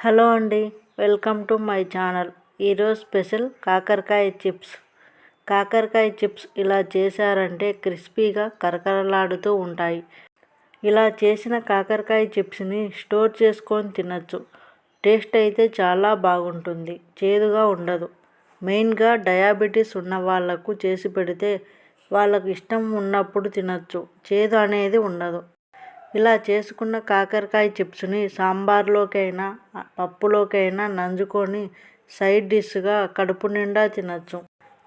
Hello అండి welcome to my channel. ఈరోజు special కాకరకాయ చిప్స్. కాకరకాయ చిప్స్ ఇలా చేశారంటే క్రిస్పీగా కరకరలాడుతూ ఉంటాయి. ఇలా చేసిన కాకరకాయ చిప్స్ని స్టోర్ చేసుకొని తినచ్చు. టేస్ట్ అయితే చాలా బాగుంటుంది చేదుగా ఉండదు. మెయిన్గా డయాబెటీస్ ఉన్న వాళ్ళకు చేసి పెడితే వాళ్ళకు ఇష్టం ఉన్నప్పుడు తినచ్చు చేదు అనేది ఉండదు. ఇలా చేసుకున్న కాకరకాయ చిప్స్ని సాంబార్లోకైనా పప్పులోకైనా నంజుకొని సైడ్ డిష్గా కడుపు నిండా తినచ్చు.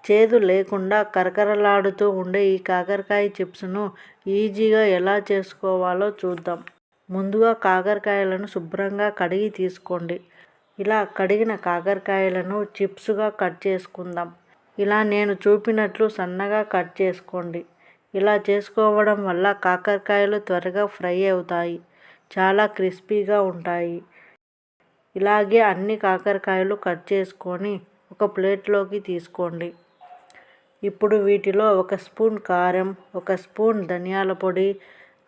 చేదు లేకుండా కరకరలాడుతూ ఉండే ఈ కాకరకాయ చిప్స్ను ఈజీగా ఎలా చేసుకోవాలో చూద్దాం. ముందుగా కాకరకాయలను శుభ్రంగా కడిగి తీసుకోండి. ఇలా కడిగిన కాకరకాయలను చిప్స్గా కట్ చేసుకుందాం. ఇలా నేను చూపినట్లు సన్నగా కట్ చేసుకోండి. ఇలా చేసుకోవడం వల్ల కాకరకాయలు త్వరగా ఫ్రై అవుతాయి చాలా క్రిస్పీగా ఉంటాయి. ఇలాగే అన్ని కాకరకాయలు కట్ చేసుకొని ఒక ప్లేట్లోకి తీసుకోండి. ఇప్పుడు వీటిలో ఒక స్పూన్ కారం ఒక స్పూన్ ధనియాల పొడి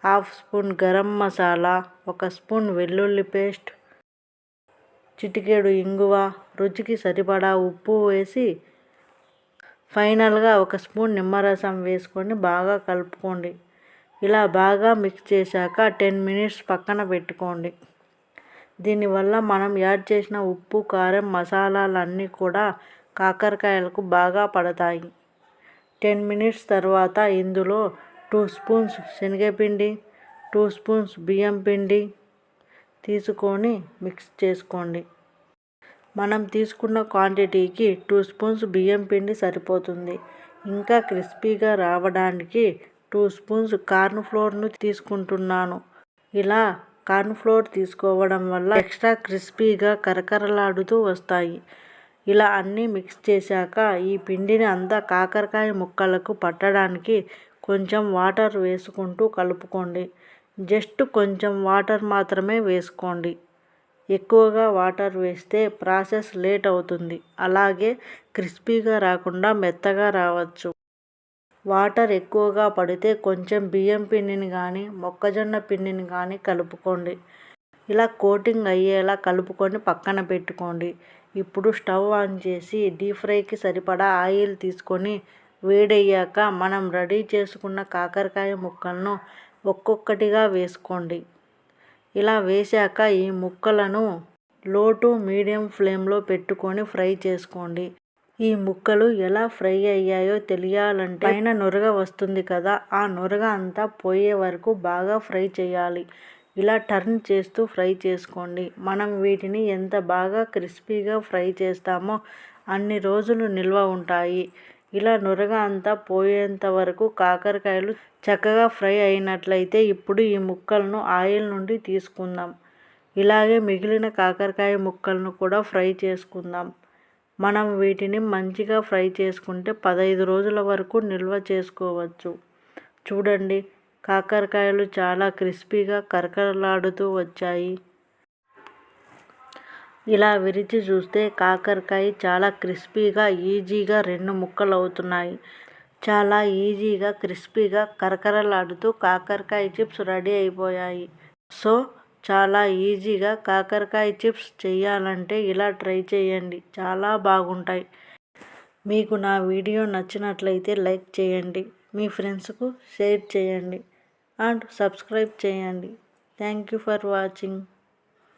హాఫ్ స్పూన్ గరం మసాలా ఒక స్పూన్ వెల్లుల్లి పేస్ట్ చిటికేడు ఇంగువ రుచికి సరిపడా ఉప్పు వేసి ఫైనల్గా ఒక స్పూన్ నిమ్మరసం వేసుకొని బాగా కలుపుకోండి. ఇలా బాగా మిక్స్ చేశాక టెన్ మినిట్స్ పక్కన పెట్టుకోండి. దీనివల్ల మనం యాడ్ చేసిన ఉప్పు కారం మసాలాలన్నీ కూడా కాకరకాయలకు బాగా పడతాయి. టెన్ మినిట్స్ తర్వాత ఇందులో టూ స్పూన్స్ శనగపిండి టూ స్పూన్స్ బియ్యం పిండి తీసుకొని మిక్స్ చేసుకోండి. మనం తీసుకున్న క్వాంటిటీకి టూ స్పూన్స్ బియ్యం పిండి సరిపోతుంది. ఇంకా క్రిస్పీగా రావడానికి టూ స్పూన్స్ కార్న్ ఫ్లోర్ను తీసుకుంటున్నాను. ఇలా కార్న్ ఫ్లోర్ తీసుకోవడం వల్ల ఎక్స్ట్రా క్రిస్పీగా కరకరలాడుతూ వస్తాయి. ఇలా అన్నీ మిక్స్ చేశాక ఈ పిండిని అంతా కాకరకాయ ముక్కలకు పట్టడానికి కొంచెం వాటర్ వేసుకుంటూ కలుపుకోండి. జస్ట్ కొంచెం వాటర్ మాత్రమే వేసుకోండి. ఎక్కువగా వాటర్ వేస్తే ప్రాసెస్ లేట్ అవుతుంది. అలాగే క్రిస్పీగా రాకుండా మెత్తగా రావచ్చు. వాటర్ ఎక్కువగా పడితే కొంచెం బియ్యం పిండిని కానీ మొక్కజొన్న పిండిని కానీ కలుపుకోండి. ఇలా కోటింగ్ అయ్యేలా కలుపుకొని పక్కన పెట్టుకోండి. ఇప్పుడు స్టవ్ ఆన్ చేసి డీప్ ఫ్రైకి సరిపడా ఆయిల్ తీసుకొని వేడయ్యాక మనం రెడీ చేసుకున్న కాకరకాయ ముక్కలను ఒక్కొక్కటిగా వేసుకోండి. ఇలా వేశాక ఈ ముక్కలను లో టు మీడియం ఫ్లేమ్లో పెట్టుకొని ఫ్రై చేసుకోండి. ఈ ముక్కలు ఎలా ఫ్రై అయ్యాయో తెలియాలంటే పైన నురగ వస్తుంది కదా ఆ నురగ అంతా పోయే వరకు బాగా ఫ్రై చేయాలి. ఇలా టర్న్ చేస్తూ ఫ్రై చేసుకోండి. మనం వీటిని ఎంత బాగా క్రిస్పీగా ఫ్రై చేస్తామో అన్ని రోజులు నిల్వ ఉంటాయి. ఇలా నురగ అంతా పోయేంత వరకు కాకరకాయలు చక్కగా ఫ్రై అయినట్లయితే ఇప్పుడు ఈ ముక్కలను ఆయిల్ నుండి తీసుకుందాం. ఇలాగే మిగిలిన కాకరకాయ ముక్కలను కూడా ఫ్రై చేసుకుందాం. మనం వీటిని మంచిగా ఫ్రై చేసుకుంటే పదహైదు రోజుల వరకు నిల్వ చేసుకోవచ్చు. చూడండి కాకరకాయలు చాలా క్రిస్పీగా కరకరలాడుతూ వచ్చాయి. ఇలా విరిచి చూస్తే కాకరకాయ చాలా క్రిస్పీగా ఈజీగా రెండు ముక్కలు అవుతున్నాయి చాలా ఈజీగా క్రిస్పీగా కరకరలాడుతూ కాకరకాయ చిప్స్ రెడీ అయిపోయాయి. సో చాలా ఈజీగా కాకరకాయ చిప్స్ చేయాలంటే ఇలా ట్రై చేయండి. చాలా బాగుంటాయి. మీకు నా వీడియో నచ్చినట్లయితే లైక్ చేయండి. మీ ఫ్రెండ్స్కు షేర్ చేయండి. అండ్ సబ్స్క్రైబ్ చేయండి. Thank you for watching.